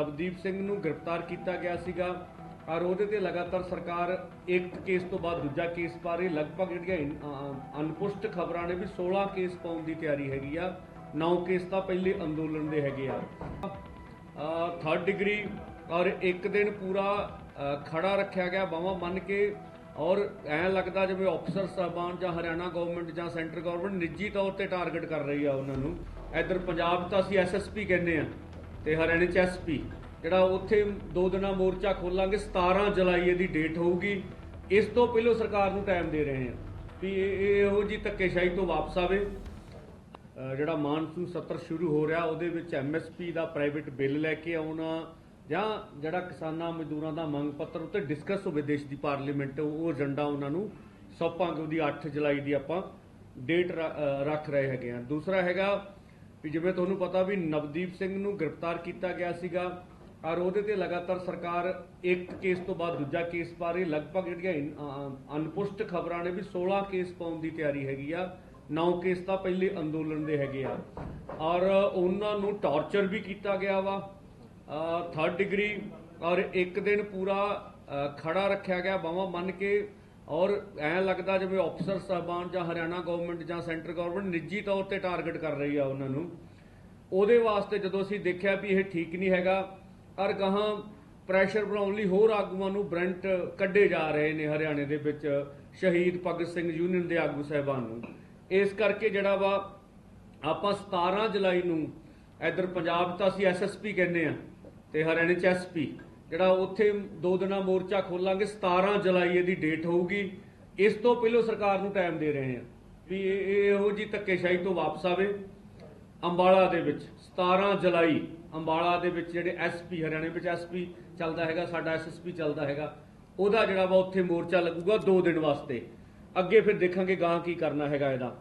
ਨਵਦੀਪ ਸਿੰਘ ਨੂੰ ਗ੍ਰਿਫਤਾਰ ਕੀਤਾ ਗਿਆ ਸੀਗਾ ਔਰ ਉਹਦੇ ਤੇ ਲਗਾਤਾਰ ਸਰਕਾਰ ਇੱਕ ਕੇਸ ਤੋਂ ਬਾਅਦ ਦੂਜਾ ਕੇਸ ਪਾ ਰਹੀ ਲਗਭਗ ਜਿਹੜੀਆਂ ਇਨ- ਅਨਪੁਸ਼ਟ ਖਬਰਾਂ ਨੇ ਵੀ 16 ਕੇਸ ਪਾਉਣ ਦੀ ਤਿਆਰੀ ਹੈਗੀ ਆ 9 ਕੇਸ ਤਾਂ ਪਹਿਲੇ ਅੰਦੋਲਨ ਦੇ ਹੈਗੇ ਆ। ਥਰਡ ਡਿਗਰੀ ਔਰ ਇੱਕ ਦਿਨ ਪੂਰਾ ਅ, ਖੜਾ ਰੱਖਿਆ ਗਿਆ ਬਾਹਾਂ ਮੰਨ ਕੇ ਔਰ ਐਂ ਲੱਗਦਾ ਜਿਵੇਂ ਅਫਸਰ ਸਾਹਿਬਾਨ ਜਾਂ ਹਰਿਆਣਾ ਗਵਰਨਮੈਂਟ ਜਾਂ ਸੈਂਟਰ ਗਵਰਨਮੈਂਟ ਨਿੱਜੀ ਤੌਰ ਤੇ ਟਾਰਗੇਟ ਕਰ ਰਹੀ ਆ ਉਹਨਾਂ ਨੂੰ। ਇੱਧਰ ਪੰਜਾਬ ਤਾਂ ਅਸੀਂ ਐਸਐਸਪੀ ਕਹਿੰਦੇ ਆ। ਤੇ ਹਰਿਆਣੇ 'ਚ ਐਸਪੀ ਜਿਹੜਾ ਉੱਥੇ ਦੋ ਦਿਨਾਂ ਮੋਰਚਾ ਖੋਲਾਂਗੇ 17 ਜੁਲਾਈ ਇਹਦੀ ਡੇਟ ਹੋਊਗੀ। ਇਸ ਤੋਂ ਪਹਿਲਾਂ ਸਰਕਾਰ ਨੂੰ ਟਾਈਮ ਦੇ ਰਹੇ ਹਾਂ ਵੀ ਇਹ ਇਹੋ ਜੀ ਧੱਕੇਸ਼ਾਹੀ ਤੋਂ ਵਾਪਸ ਆਵੇ। ਜਿਹੜਾ ਮਾਨਸੂਨ ਸੱਤਰ ਸ਼ੁਰੂ ਹੋ ਰਿਹਾ, ਉਹਦੇ ਵਿੱਚ ਐਮਐਸਪੀ ਦਾ ਪ੍ਰਾਈਵੇਟ ਬਿੱਲ ਲੈ ਕੇ ਆਉਣਾ, ਜਾਂ ਜਿਹੜਾ ਕਿਸਾਨਾਂ ਮਜ਼ਦੂਰਾਂ ਦਾ ਮੰਗ ਪੱਤਰ ਉੱਤੇ ਡਿਸਕਸ ਹੋਵੇ ਦੇਸ਼ ਦੀ ਪਾਰਲੀਮੈਂਟ ਉਹ ਏਜੰਡਾ ਉਹਨਾਂ ਨੂੰ ਸੌਂਪਾਂਗੇ, ਉਹਦੀ 8 ਜੁਲਾਈ ਦੀ ਆਪਾਂ ਡੇਟ ਰੱਖ ਰਹੇ ਹੈਗੇ ਆ ਦੂਸਰਾ ਹੈਗਾ ਵੀ ਜਿਵੇਂ ਤੁਹਾਨੂੰ ਪਤਾ ਵੀ ਨਵਦੀਪ ਸਿੰਘ ਨੂੰ ਗ੍ਰਿਫਤਾਰ ਕੀਤਾ ਗਿਆ ਸੀਗਾ, ਔਰ ਉਹਦੇ ਤੇ ਲਗਾਤਾਰ ਸਰਕਾਰ ਇੱਕ ਕੇਸ ਤੋਂ ਬਾਅਦ ਦੂਜਾ ਕੇਸ ਪਾ ਰਹੀ, ਲਗਭਗ ਜਿਹੜੀਆਂ ਅਨਪੁਸ਼ਟ ਖਬਰਾਂ ਨੇ ਵੀ 16 ਕੇਸ ਪਾਉਣ ਦੀ ਤਿਆਰੀ ਹੈਗੀ ਆ 9 ਕੇਸ ਤਾਂ ਪਹਿਲੇ ਅੰਦੋਲਨ ਦੇ ਹੈਗੇ ਆ। ਔਰ ਉਹਨਾਂ ਨੂੰ ਟਾਰਚਰ ਵੀ ਕੀਤਾ ਗਿਆ ਵਾ ਥਰਡ ਡਿਗਰੀ ਔਰ ਇੱਕ ਦਿਨ ਪੂਰਾ ਖੜਾ ਰੱਖਿਆ ਗਿਆ ਬਾਹਾਂ ਮੰਨ ਕੇ ਔਰ ਐਂ ਲੱਗਦਾ ਜਿਵੇਂ ਅਫਸਰ ਸਾਹਿਬਾਨ ਜਾਂ ਹਰਿਆਣਾ ਗਵਰਨਮੈਂਟ ਜਾਂ ਸੈਂਟਰ ਗਵਰਨਮੈਂਟ ਨਿੱਜੀ ਤੌਰ ਤੇ ਟਾਰਗੇਟ ਕਰ ਰਹੀ ਆ ਉਹਨਾਂ ਨੂੰ। ਉਹਦੇ ਵਾਸਤੇ ਜਦੋਂ ਅਸੀਂ ਦੇਖਿਆ ਵੀ ਇਹ ਠੀਕ ਨਹੀਂ ਹੈਗਾ ਔਰ ਗਾਹਾਂ ਪ੍ਰੈਸ਼ਰ ਬਣਾਉਣ ਲਈ ਹੋਰ ਆਗੂਆਂ ਨੂੰ ਬ੍ਰੈਂਟ ਕੱਢੇ ਜਾ ਰਹੇ ਨੇ ਹਰਿਆਣੇ ਦੇ ਵਿੱਚ ਸ਼ਹੀਦ ਭਗਤ ਸਿੰਘ ਯੂਨੀਅਨ ਦੇ ਆਗੂ ਸਾਹਿਬਾਨ ਨੂੰ। ਇਸ ਕਰਕੇ ਜਿਹੜਾ ਵਾ, ਆਪਾਂ 17 ਜੁਲਾਈ ਨੂੰ ਇੱਧਰ ਪੰਜਾਬ ਤਾਂ ਅਸੀਂ ਐਸਐਸਪੀ ਕਹਿੰਦੇ ਆ ਤੇ ਹਰਿਆਣੇ 'ਚ ਐਸਪੀ ਜਿਹੜਾ ਉੱਥੇ ਦੋ ਦਿਨਾਂ ਮੋਰਚਾ ਖੋਲਾਂਗੇ 17 ਜੁਲਾਈ ਇਹਦੀ ਡੇਟ ਹੋਊਗੀ। ਇਸ ਤੋਂ ਪਹਿਲਾਂ ਸਰਕਾਰ ਨੂੰ ਟਾਈਮ ਦੇ ਰਹੇ ਆ ਵੀ ਇਹ ਇਹ ਇਹੋ ਜੀ ਧੱਕੇਸ਼ਾਹੀ ਤੋਂ ਵਾਪਸ ਆਵੇ ਅੰਬਾਲਾ ਦੇ ਵਿੱਚ। 17 ਜੁਲਾਈ ਅੰਬਾਲਾ ਦੇ ਵਿੱਚ ਜਿਹੜੇ ਐਸਪੀ ਹਰਿਆਣੇ ਵਿੱਚ ਐਸਪੀ ਚੱਲਦਾ ਹੈਗਾ, ਸਾਡਾ ਐਸਐਸਪੀ ਚੱਲਦਾ ਹੈਗਾ, ਉਹਦਾ ਜਿਹੜਾ ਵਾ ਉੱਥੇ ਮੋਰਚਾ ਲੱਗੂਗਾ 2 ਦਿਨ ਵਾਸਤੇ। ਅੱਗੇ ਫਿਰ ਦੇਖਾਂਗੇ ਗਾਂ ਕੀ ਕਰਨਾ ਹੈਗਾ ਇਹਦਾ।